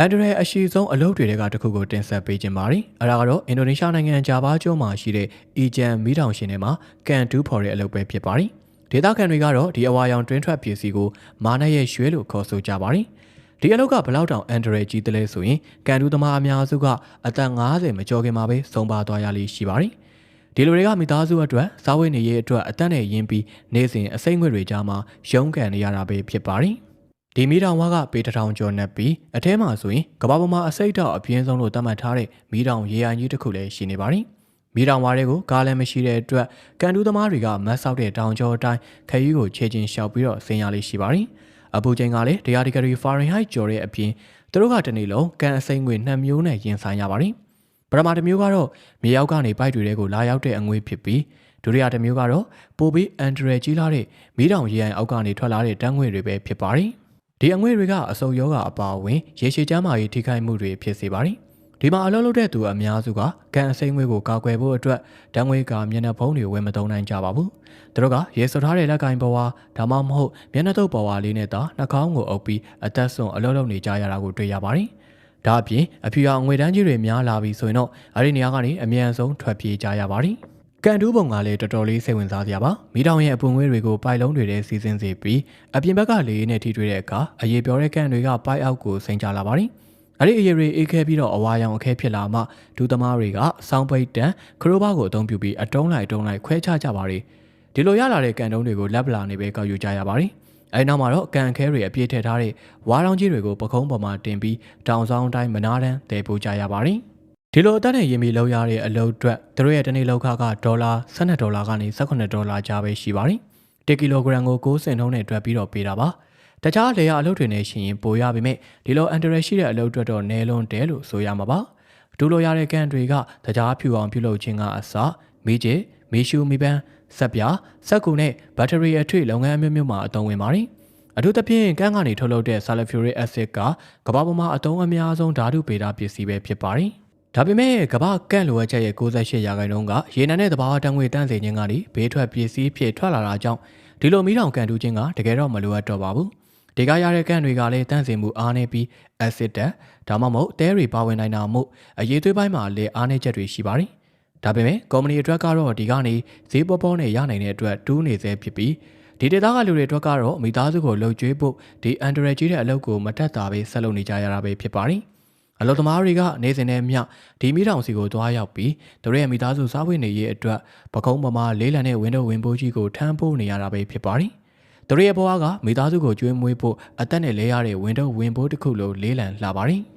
အန်ဒရဲအရှိဆုံးအလုပ်တွေကတစ်ခုကိုတင်ဆက်ပေးခြင်းပါတယ်။အဲဒါကတော့အင်ဒိုနီးရှားနိုင်ငံဂျာဗာကျွန်းမှာရှိတဲ့အီဂျန်မီးတောင်ရှင်တွေမှာကန်တူးဖော်တဲ့အလုပ်ပဲဖြစ်ပါတယ်။ဒေသခံတွေကတော့ဒီအဝါရောင်တွင်းထွက်ပစ္စည်းကိုမာနရဲ့ရွှဲလို့ခေါ်ဆိုကြပါတယ်။ဒီအလုပ်ကဘလောက်တောင်အန်ဒရဲကြီးတယ်လဲဆိုရင်ကန်တူးသမားအများစုကအသက်50မကျော်ခင်မှာပဲဆုံးပါသွားရလိမ့်ရှိပါတယ်။ဒီလိုတွေကမိသားစုအတွက်စားဝတ်နေရေးအတွက်အသက်နဲ့ရင်းပြီးနေစဉ်အစိမ့်ငွေတွေကြားမှာရုန်းကန်နေရတာပဲဖြစ်ပါတယ်။ ဒီမီတောင်ဝါကပေတထောင်ကျော်နေပြီးအထဲမှာဆိုရင်ကမ္ဘာပေါ်မှာအစိတ်တော့အပြင်းဆုံးလို့သတ်မှတ်ထားတဲ့မီတောင်ရေအိုင်ကြီးတစ်ခုလည်းရှိနေပါတယ်။မီတောင်ဝါတွေကိုကားလည်းမရှိတဲ့အတွက်ကန်တူးသမားတွေကမတ်ဆောက်တဲ့တောင်ကျော်အတိုင်းခရီးကိုခြေချင်းလျှောက်ပြီးတော့ဆင်းရလေးရှိပါတယ်။အပူချိန်ကလည်းတရားဒီဂရီဖာရင်ဟိုက်ကျော်တဲ့အပြင်သူတို့ကတနေ့လုံးကန်အစိမ့်ငွေ2မျိုးနဲ့ရင်ဆိုင်ရပါတယ်။ပရမတစ်မျိုးကတော့မြေရောက်ကနေပိုက်တွေတဲကိုလာရောက်တဲ့အငွေဖြစ်ပြီးဒုတိယတစ်မျိုးကတော့ပိုပြီးအန်ဒရယ်ကြီးလာတဲ့မီးတောင်ရေအိုင်အောက်ကနေထွက်လာတဲ့တန်းငွေတွေပဲဖြစ်ပါတယ်။ ဒီအငွေတွေကအဆုပ်ယောဂအပါအဝင်ရေရှည်ကျန်းမာရေးထိခိုက်မှုတွေဖြစ်စေပါတယ်။ဒီမှာအလုပ်လုပ်တဲ့သူအများစုကကန်အစိမ့်ငွေကိုကာကွယ်ဖို့အတွက်ဓာတ်ငွေကမျက်နှာဖုံးတွေဝယ်မသုံးနိုင်ကြပါဘူး။သူတို့ကရေဆွထားတဲ့လက်ကင်ပေါ်ဝါဒါမှမဟုတ်မျက်နှာတုပ်ပေါ်ဝါလေးနဲ့သာနှာခေါင်းကိုအုပ်ပြီးအသက်ဆုံးအလုပ်လုပ်နေကြရတာကိုတွေ့ရပါတယ်။ဒါအပြင်အဖြူရောင်ငွေတန်းကြီးတွေများလာပြီဆိုရင်တော့အဲဒီနေရာကနေအမြန်ဆုံးထွက်ပြေးကြရပါတယ်။ ကန်တူးပုံကလည်းတော်တော်လေးစိတ်ဝင်စားစရာပါမိတောင်ရဲ့အပွင့်ငွေးတွေကိုပိုက်လုံးတွေထဲစီစဉ်စေပြီးအပြင်ဘက်ကလေနဲ့ထိတွေ့တဲ့အခါအရေးပြောတဲ့ကန်တွေကပိုက်အောက်ကိုဆင်ကြလာပါတယ်အဲ့ဒီအရေးတွေအေးခဲပြီးတော့အဝါရောင်အခဲဖြစ်လာမှဒူသမားတွေကစောင်းပိတ်တန်ခရိုးဘာကိုအသုံးပြုပြီးအတုံးလိုက်တုံးလိုက်ခွဲခြားကြပါတယ်ဒီလိုရလာတဲ့ကန်တုံးတွေကိုလက်ပလာနေပဲကောက်ယူကြရပါတယ်အဲဒီနောက်မှာတော့ကန်ခဲတွေအပြည့်ထည့်ထားတဲ့ဝါးတောင်ကြီးတွေကိုပကုံးပေါ်မှာတင်ပြီးတောင်ဆောင်တိုင်းမနာတန်းတည်ပို့ကြရပါတယ် ဒီလိုအသက်နဲ့ရင်းပြီးလောက်ရတဲ့အလုပ်အတွက်သူတို့ရဲ့တနေ့လောက်ခကဒေါ်လာ12ဒေါ်လာကနေ18ဒေါ်လာကြားပဲရှိပါတယ်။1ကီလိုဂရမ်ကို9စင်နှုန်းနဲ့တွက်ပြီးတော့ပေးတာပါ။တခြားလေယာအလုပ်တွေနဲ့ရှင်ရင်ပိုရပါမယ်။ဒီလိုအန်တရရှိတဲ့အလုပ်အတွက်တော့နဲလွန်တယ်လို့ဆိုရမှာပါ။ဒူလိုရတဲ့ကန်တွေကတခြားဖြူအောင်ပြုလုပ်ခြင်းကအစမီးကျစ်မီးရှူမီးပန်းဆက်ပြစက်ကူနဲ့ဘက်ထရီအထွေလုပ်ငန်းအမျိုးမျိုးမှာအသုံးဝင်ပါတယ်။အထူးသဖြင့်ကန်းကနေထုတ်လုပ်တဲ့ sulfuric acid ကကမ္ဘာပေါ်မှာအသုံးအများဆုံးဓာတုပေတာပစ္စည်းပဲဖြစ်ပါတယ်။ ဒါပေမဲ့ကမ္ဘာကန့်လိုအပ်ချက်ရဲ့68ရာခိုင်နှုန်းကရေနံနဲ့တဘာဝတန်ငွေတန်းစေခြင်းကနေဘေးထွက်ပစ္စည်းဖြစ်ထွက်လာတာကြောင့်ဒီလိုမီးတောင်ကန်တူးခြင်းကတကယ်တော့မလိုအပ်တော့ပါဘူး။ဒီကရတဲ့ကန့်တွေကလည်းတန့်စင်မှုအားနေပြီး acid တက်ဒါမှမဟုတ်တဲတွေပါဝင်နိုင်တာမို့အရေးသွေးပိုင်းမှာလည်းအားနေချက်တွေရှိပါတယ်။ဒါပေမဲ့ကုမ္ပဏီအတွက်ကတော့ဒီကနေဈေးပေါပေါနဲ့ရနိုင်တဲ့အတွက်တူးနေစေဖြစ်ပြီးဒီဒေသကလူတွေအတွက်ကတော့မိသားစုကိုလှုပ်ကြွေးဖို့ဒီအန်ဒရယ်ကြီးတဲ့အလုပ်ကိုမတက်တာပဲဆက်လုပ်နေကြရတာပဲဖြစ်ပါတယ်။ အလုပ်သမားတွေကနေစဉ်နဲ့မျှဒီမိတောင်စီကိုတွားရောက်ပြီးသူတို့ရဲ့မိသားစုစားဝတ်နေရေးအတွက်ပကုံးပမာလေးလံတဲ့ဝင်းတို့ဝင်းပိုးကြီးကိုထမ်းပိုးနေရတာပဲဖြစ်ပါတယ်။သူတို့ရဲ့ဘဝကမိသားစုကိုကျွေးမွေးဖို့အသက်နဲ့လဲရတဲ့ဝင်းတို့ဝင်းပိုးတစ်ခုလိုလေးလံလာပါတယ်။